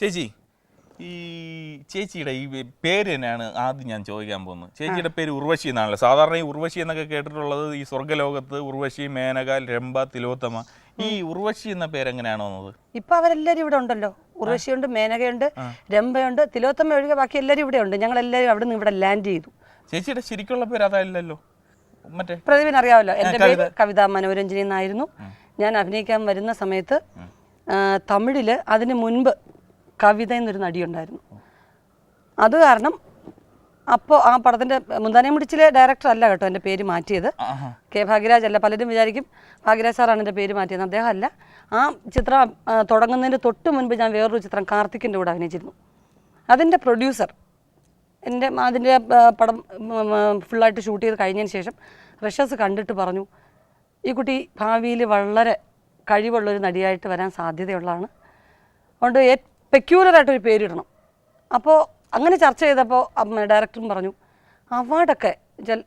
ചേച്ചി ഈ ചേച്ചിയുടെ ഈ പേര് തന്നെയാണ് ആദ്യം ഞാൻ ചോദിക്കാൻ പോകുന്നത്. ചേച്ചിയുടെ പേര് ഉർവശി എന്നാണല്ലോ. സാധാരണ ഈ ഉർവശി എന്നൊക്കെ കേട്ടിട്ടുള്ളത് ഈ സ്വർഗലോകത്ത് ഉർവശി മേനക രംഭ തിലോത്തമ. ഈ ഉർവശി എന്ന പേര് എങ്ങനെയാണോ വന്നത്? ഇപ്പൊ അവരെല്ലാരും ഇവിടെ ഉണ്ടല്ലോ. ഉർവശിയുണ്ട് മേനകയുണ്ട് രംഭയുണ്ട് തിലോത്തമ ഒഴികെ ബാക്കി എല്ലാരും ഇവിടെ ഉണ്ട്. ഞങ്ങൾ എല്ലാരും അവിടെ നിന്ന് ഇവിടെ ലാൻഡ് ചെയ്തു. ചേച്ചിയുടെ ശരിക്കുള്ള പേര് അതല്ലല്ലോ? മറ്റേ? പ്രദീപിന് അറിയാമല്ലോ. എന്റെ പേര് കവിത മനോരഞ്ജനി എന്നായിരുന്നു. ഞാൻ അഭിനയിക്കാൻ വരുന്ന സമയത്ത് തമിഴിൽ അതിന് മുൻപ് കവിത എന്നൊരു നടിയുണ്ടായിരുന്നു. അത് കാരണം അപ്പോൾ ആ പടത്തിന്റെ മുന്താനെ മുടിച്ചിലെ ഡയറക്ടർ അല്ല കേട്ടോ എന്റെ പേര് മാറ്റിയത്. കെ ഭാഗ്യരാജ് അല്ല. പലരും വിചാരിക്കും ഭാഗ്യരാജ് സാറാണ് എന്റെ പേര് മാറ്റിയത്. അദ്ദേഹം അല്ല. ആ ചിത്രം തുടങ്ങുന്നതിന് തൊട്ട് മുൻപ് ഞാൻ വേറൊരു ചിത്രം കാർത്തിക്കിന്റെ കൂടെ അഭിനയിച്ചിരുന്നു. അതിന്റെ പ്രൊഡ്യൂസർ എന്റെ അതിന്റെ പടം ഫുള്ളായിട്ട് ഷൂട്ട് ചെയ്ത് കഴിഞ്ഞതിന് ശേഷം റഷസ് കണ്ടിട്ട് പറഞ്ഞു ഈ കുട്ടി ഭാവിയിൽ വളരെ കഴിവുള്ളൊരു നടിയായിട്ട് വരാൻ സാധ്യതയുള്ളതാണ്. അതുകൊണ്ട് പെക്യൂലറായിട്ടൊരു പേരിടണം അപ്പോൾ അങ്ങനെ ചർച്ച ചെയ്തപ്പോൾ ഡയറക്ടറും പറഞ്ഞു അവാർഡൊക്കെ വെച്ചാൽ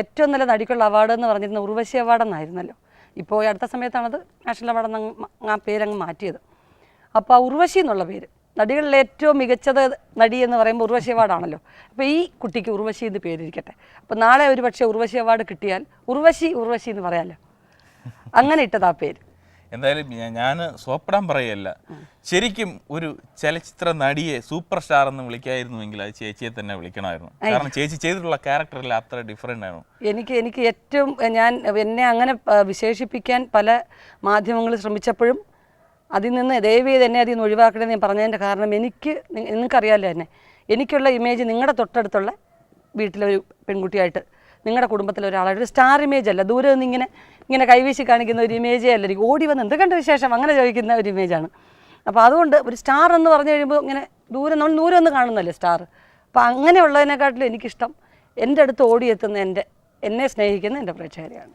ഏറ്റവും നല്ല നടിക്കുള്ള അവാർഡ് എന്ന് പറഞ്ഞിരുന്ന ഉർവശി അവാർഡ് എന്നായിരുന്നല്ലോ. ഇപ്പോൾ അടുത്ത സമയത്താണത് നാഷണൽ അവാർഡ് എന്ന് ആ പേരങ്ങ് മാറ്റിയത്. അപ്പോൾ ആ ഉർവശി എന്നുള്ള പേര് നടികളിലെ ഏറ്റവും മികച്ചത് നടി എന്ന് പറയുമ്പോൾ ഉർവശി അവാർഡാണല്ലോ അപ്പോൾ ഈ കുട്ടിക്ക് ഉർവശി എന്ന് പേരിരിക്കട്ടെ. അപ്പോൾ നാളെ ഒരു പക്ഷേ ഉർവശി അവാർഡ് കിട്ടിയാൽ ഉർവശി ഉർവശി എന്ന് പറയാമല്ലോ അങ്ങനെ ഇട്ടതാ പേര്. എന്തായാലും ഞാൻ സ്വപ്നം പറയല്ല. ശരിക്കും ഒരു ചലച്ചിത്ര നടിയെ സൂപ്പർ സ്റ്റാർ എന്ന് വിളിക്കായിരുന്നുവെങ്കിൽ അത് ചേച്ചിയെ തന്നെ വിളിക്കണമായിരുന്നു. കാരണം ചേച്ചി ചെയ്തിട്ടുള്ള ക്യാരക്ടറിൽ അത്ര ഡിഫറെന്റ് ആണ് എനിക്ക് എനിക്ക് ഏറ്റവും ഞാൻ എന്നെ അങ്ങനെ വിശേഷിപ്പിക്കാൻ പല മാധ്യമങ്ങൾ ശ്രമിച്ചപ്പോഴും അതിൽ നിന്ന് ദയവേ തന്നെ അതിൽ നിന്ന് ഒഴിവാക്കണമെന്ന് ഞാൻ പറഞ്ഞതിന്റെ കാരണം എനിക്ക് നിങ്ങൾക്കറിയാമല്ലോ എന്നെ. എനിക്കുള്ള ഇമേജ് നിങ്ങളുടെ തൊട്ടടുത്തുള്ള വീട്ടിലൊരു പെൺകുട്ടിയായിട്ട് നിങ്ങളുടെ കുടുംബത്തിലെ ഒരാളായിട്ട് ഒരു സ്റ്റാർ ഇമേജ് അല്ല. ദൂരെ നിന്ന് ഇങ്ങനെ ഇങ്ങനെ കൈവീശി കാണിക്കുന്ന ഒരു ഇമേജേ അല്ല. എനിക്ക് ഓടി വന്ന് എന്തൊക്കെയുണ്ട് വിശേഷം? അങ്ങനെ ചോദിക്കുന്ന ഒരു ഇമേജാണ് അപ്പോൾ അതുകൊണ്ട് ഒരു സ്റ്റാർ എന്ന് പറഞ്ഞു കഴിയുമ്പോൾ ഇങ്ങനെ ദൂരം നമ്മൾ ദൂരം ഒന്ന് കാണുന്നല്ലേ സ്റ്റാർ അപ്പോൾ അങ്ങനെയുള്ളതിനെക്കാട്ടിലും എനിക്കിഷ്ടം എന്റെ അടുത്ത് ഓടിയെത്തുന്ന എന്റെ എന്നെ സ്നേഹിക്കുന്ന എന്റെ പ്രേക്ഷകരെയാണ്.